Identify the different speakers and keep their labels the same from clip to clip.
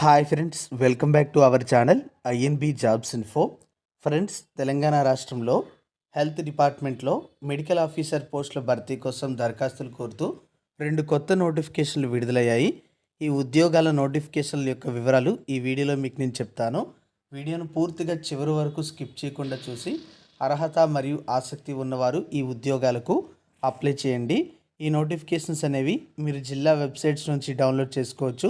Speaker 1: Hi friends welcome back to our channel INB jobs info friends Telangana రాష్ట్రంలో health డిపార్ట్మెంట్లో medical officer పోస్టుల భర్తీ కోసం దరఖాస్తులు కోరుతూ రెండు కొత్త నోటిఫికేషన్లు విడుదలయ్యాయి. ఈ ఉద్యోగాల నోటిఫికేషన్ల యొక్క వివరాలు ఈ వీడియోలో మీకు నేను చెప్తాను. వీడియోను పూర్తిగా చివరి వరకు స్కిప్ చేయకుండా చూసి అర్హత మరియు ఆసక్తి ఉన్నవారు ఈ ఉద్యోగాలకు అప్లై చేయండి. ఈ నోటిఫికేషన్స్ అనేవి మీరు జిల్లా వెబ్సైట్స్ నుంచి డౌన్లోడ్ చేసుకోవచ్చు.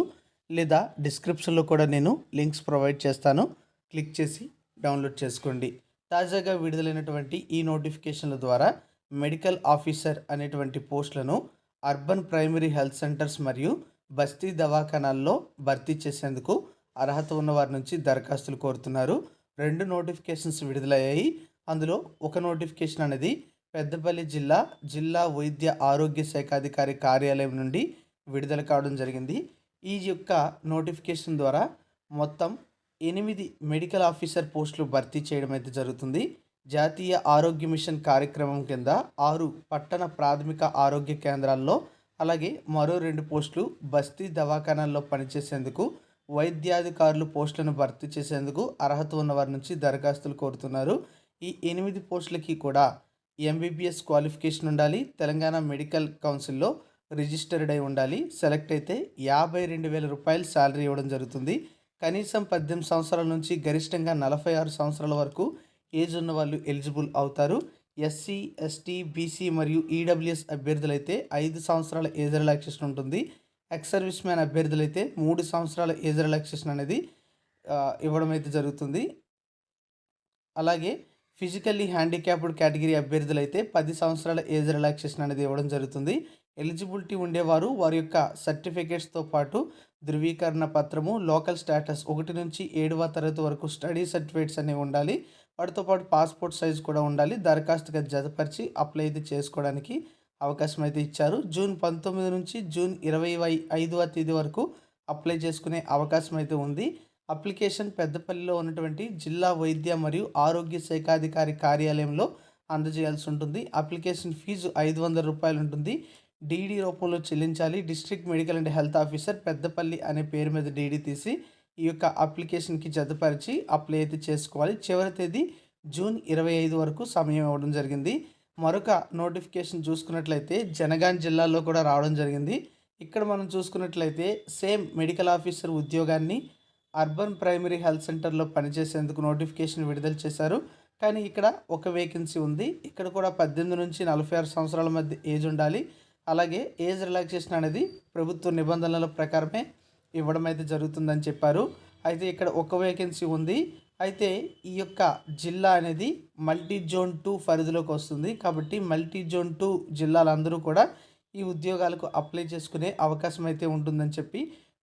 Speaker 1: లేదా డిస్క్రిప్షన్లో కూడా నేను లింక్స్ ప్రొవైడ్ చేస్తాను. క్లిక్ చేసి డౌన్లోడ్ చేసుకోండి. తాజాగా విడుదలైనటువంటి ఈ నోటిఫికేషన్ల ద్వారా మెడికల్ ఆఫీసర్ అనేటువంటి పోస్టులను అర్బన్ ప్రైమరీ హెల్త్ సెంటర్స్ మరియు బస్తీ దవాఖానాల్లో భర్తీ చేసేందుకు అర్హత ఉన్న వారి నుంచి దరఖాస్తులు కోరుతున్నారు. రెండు నోటిఫికేషన్స్ విడుదలయ్యాయి. అందులో ఒక నోటిఫికేషన్ అనేది పెద్దపల్లి జిల్లా జిల్లా వైద్య ఆరోగ్య శాఖాధికారి కార్యాలయం నుండి విడుదల కావడం జరిగింది. ఈ యొక్క నోటిఫికేషన్ ద్వారా మొత్తం ఎనిమిది మెడికల్ ఆఫీసర్ పోస్టులు భర్తీ చేయడం అయితే జరుగుతుంది. జాతీయ ఆరోగ్య మిషన్ కార్యక్రమం కింద ఆరు పట్టణ ప్రాథమిక ఆరోగ్య కేంద్రాల్లో అలాగే మరో రెండు పోస్టులు బస్తీ దవాఖానాల్లో పనిచేసేందుకు వైద్యాధికారులు పోస్టులను భర్తీ చేసేందుకు అర్హత ఉన్న వారి నుంచి దరఖాస్తులు కోరుతున్నారు. ఈ ఎనిమిది పోస్టులకి కూడా ఎంబీబీఎస్ క్వాలిఫికేషన్ ఉండాలి. తెలంగాణ మెడికల్ కౌన్సిల్లో రిజిస్టర్డ్ అయి ఉండాలి. సెలెక్ట్ అయితే యాభై రెండు వేల రూపాయలు శాలరీ ఇవ్వడం జరుగుతుంది. కనీసం పద్దెనిమిది సంవత్సరాల నుంచి గరిష్టంగా నలభై ఆరు సంవత్సరాల వరకు ఏజ్ ఉన్న వాళ్ళు ఎలిజిబుల్ అవుతారు. ఎస్సీ ఎస్టీ బీసీ మరియు ఈడబ్ల్యూఎస్ అభ్యర్థులైతే ఐదు సంవత్సరాల ఏజ్ రిలాక్సేషన్ ఉంటుంది. ఎక్స్ సర్వీస్ మ్యాన్ అభ్యర్థులైతే మూడు సంవత్సరాల ఏజ్ రిలాక్సేషన్ అనేది ఇవ్వడం అయితే జరుగుతుంది. అలాగే ఫిజికల్లీ హ్యాండిక్యాప్డ్ కేటగిరీ అభ్యర్థులైతే పది సంవత్సరాల ఏజ్ రిలాక్సేషన్ అనేది ఇవ్వడం జరుగుతుంది. ఎలిజిబిలిటీ ఉండేవారు. వారి యొక్క సర్టిఫికేట్స్తో పాటు ధృవీకరణ పత్రము లోకల్ స్టేటస్ ఒకటి నుంచి ఏడవ తరగతి వరకు స్టడీ సర్టిఫికేట్స్ అనేవి ఉండాలి. వాటితో పాటు పాస్పోర్ట్ సైజ్ కూడా ఉండాలి. దరఖాస్తుగా జతపరిచి అప్లై అయితే చేసుకోవడానికి అవకాశం అయితే ఇచ్చారు. జూన్ పంతొమ్మిది నుంచి జూన్ ఇరవై ఐదవ తేదీ వరకు అప్లై చేసుకునే అవకాశం అయితే ఉంది. అప్లికేషన్ పెద్దపల్లిలో ఉన్నటువంటి జిల్లా వైద్య మరియు ఆరోగ్య శాఖాధికారి కార్యాలయంలో అందజేయాల్సి ఉంటుంది. అప్లికేషన్ ఫీజు ఐదు వందల రూపాయలు ఉంటుంది. డీడీ రూపంలో చెల్లించాలి. District medical and health officer Peddapalli అనే పేరు మీద డీడీ తీసి ఈ యొక్క అప్లికేషన్కి జతపరిచి అప్లై అయితే చేసుకోవాలి. చివరి తేదీ జూన్ ఇరవై ఐదు వరకు సమయం ఇవ్వడం జరిగింది. మరొక నోటిఫికేషన్ చూసుకున్నట్లయితే జనగాన్ జిల్లాలో కూడా రావడం జరిగింది. ఇక్కడ మనం చూసుకున్నట్లయితే సేమ్ మెడికల్ ఆఫీసర్ ఉద్యోగాన్ని అర్బన్ ప్రైమరీ హెల్త్ సెంటర్లో పనిచేసేందుకు నోటిఫికేషన్ విడుదల చేశారు. కానీ ఇక్కడ ఒక వేకెన్సీ ఉంది. ఇక్కడ కూడా పద్దెనిమిది నుంచి నలభై ఆరు సంవత్సరాల మధ్య ఏజ్ ఉండాలి. అలాగే ఏజ్ రిలాక్సేషన్ అనేది ప్రభుత్వ నిబంధనల ప్రకారమే ఇవ్వడం అయితే జరుగుతుందని చెప్పారు. అయితే ఇక్కడ ఒక వేకెన్సీ ఉంది. అయితే ఈ యొక్క జిల్లా అనేది మల్టీ జోన్ టూ పరిధిలోకి వస్తుంది. కాబట్టి మల్టీ జోన్ టూ జిల్లాలందరూ కూడా ఈ ఉద్యోగాలకు అప్లై చేసుకునే అవకాశం అయితే ఉంటుందని చెప్పి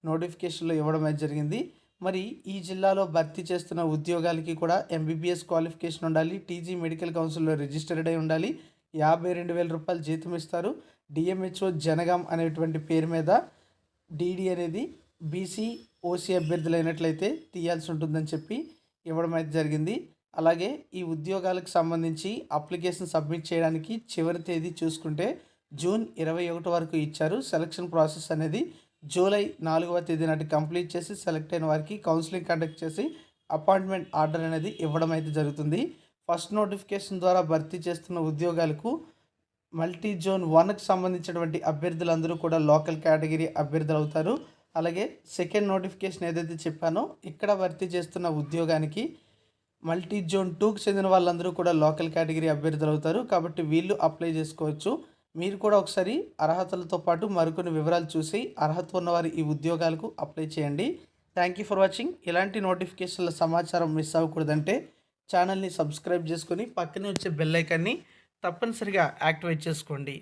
Speaker 1: నోటిఫికేషన్లో ఇవ్వడం అయితే జరిగింది. మరి ఈ జిల్లాలో భర్తీ చేస్తున్న ఉద్యోగాలకి కూడా ఎంబీబీఎస్ క్వాలిఫికేషన్ ఉండాలి. టీజీ మెడికల్ కౌన్సిల్లో రిజిస్టర్డ్ అయి ఉండాలి. యాభై రెండు వేల రూపాయలు జీతం ఇస్తారు. డిఎంహెచ్ఓ జనగాం అనేటువంటి పేరు మీద డీడీ అనేది బీసీ ఓసీ అభ్యర్థులైనట్లయితే తీయాల్సి ఉంటుందని చెప్పి ఇవ్వడం అయితే జరిగింది. అలాగే ఈ ఉద్యోగాలకు సంబంధించి అప్లికేషన్ సబ్మిట్ చేయడానికి చివరి తేదీ చూసుకుంటే జూన్ ఇరవై ఒకటి వరకు ఇచ్చారు. సెలక్షన్ ప్రాసెస్ అనేది జూలై నాలుగవ తేదీ నాటి కంప్లీట్ చేసి సెలెక్ట్ అయిన వారికి కౌన్సిలింగ్ కండక్ట్ చేసి అపాయింట్మెంట్ ఆర్డర్ అనేది ఇవ్వడం అయితే జరుగుతుంది. ఫస్ట్ నోటిఫికేషన్ ద్వారా భర్తీ చేస్తున్న ఉద్యోగాలకు మల్టీ జోన్ వన్కి సంబంధించినటువంటి అభ్యర్థులందరూ కూడా లోకల్ కేటగిరీ అభ్యర్థులు అవుతారు. అలాగే సెకండ్ నోటిఫికేషన్ ఏదైతే చెప్పానో ఇక్కడ భర్తీ చేస్తున్న ఉద్యోగానికి మల్టీ జోన్ టూకి చెందిన వాళ్ళందరూ కూడా లోకల్ కేటగిరీ అభ్యర్థులు అవుతారు. కాబట్టి వీళ్ళు అప్లై చేసుకోవచ్చు. మీరు కూడా ఒకసారి అర్హతలతో పాటు మరికొన్ని వివరాలు చూసి అర్హత ఉన్నవారు ఈ ఉద్యోగాలకు అప్లై చేయండి. Thank you for watching. ఇలాంటి నోటిఫికేషన్ల సమాచారం మిస్ అవ్వకూడదంటే ఛానల్ని సబ్స్క్రైబ్ చేసుకొని పక్కనే వచ్చే బెల్ ఐకాన్ని తప్పనిసరిగా యాక్టివేట్ చేసుకోండి.